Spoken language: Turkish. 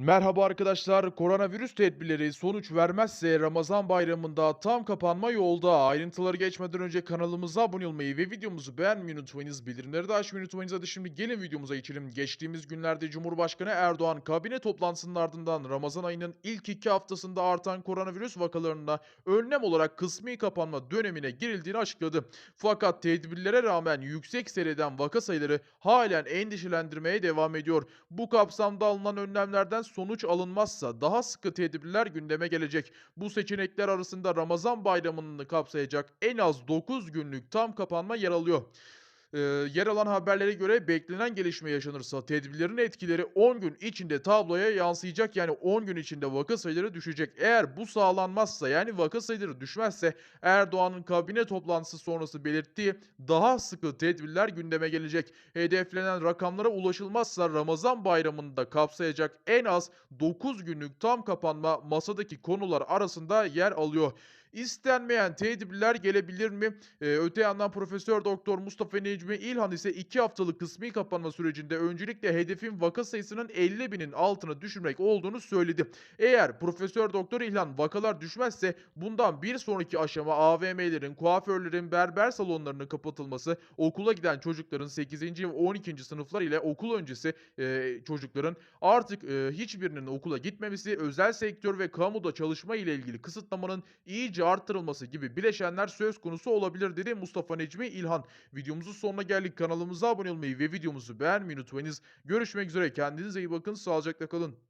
Merhaba arkadaşlar. Koronavirüs tedbirleri sonuç vermezse Ramazan bayramında tam kapanma yolda. Ayrıntıları geçmeden önce kanalımıza abone olmayı ve videomuzu beğenmeyi unutmayınız. Bildirimleri de açmayı unutmayınız. Hadi şimdi gelin videomuza geçelim. Geçtiğimiz günlerde Cumhurbaşkanı Erdoğan kabine toplantısının ardından Ramazan ayının ilk iki haftasında artan koronavirüs vakalarına önlem olarak kısmi kapanma dönemine girildiğini açıkladı. Fakat tedbirlere rağmen yüksek seyreden vaka sayıları halen endişelendirmeye devam ediyor. Bu kapsamda alınan önlemlerden sonuç alınmazsa daha sıkı tedbirler gündeme gelecek. Bu seçenekler arasında Ramazan bayramını kapsayacak en az 9 günlük tam kapanma yer alıyor. Ee, yer alan haberlere göre beklenen gelişme yaşanırsa tedbirlerin etkileri 10 gün içinde tabloya yansıyacak yani 10 gün içinde vaka sayıları düşecek. Eğer bu sağlanmazsa yani vaka sayıları düşmezse Erdoğan'ın kabine toplantısı sonrası belirttiği daha sıkı tedbirler gündeme gelecek. Hedeflenen rakamlara ulaşılmazsa Ramazan bayramını da kapsayacak en az 9 günlük tam kapanma masadaki konular arasında yer alıyor. İstenmeyen tedbirler gelebilir mi? Ee, öte yandan Profesör Doktor Mustafa Necmi İlhan ise 2 haftalık kısmi kapanma sürecinde öncelikle hedefin vaka sayısının 50 binin altına düşürmek olduğunu söyledi. Eğer Profesör Doktor İlhan vakalar düşmezse bundan bir sonraki aşama AVM'lerin, kuaförlerin, berber salonlarının kapatılması, okula giden çocukların 8. ve 12. sınıflar ile okul öncesi e, çocukların artık e, hiçbirinin okula gitmemesi, özel sektör ve kamuda çalışma ile ilgili kısıtlamanın iyice arttırılması gibi bileşenler söz konusu olabilir dedi Mustafa Necmi İlhan. Videomuzun sonuna geldik. Kanalımıza abone olmayı ve videomuzu beğenmeyi unutmayınız. Görüşmek üzere. Kendinize iyi bakın. Sağlıcakla kalın.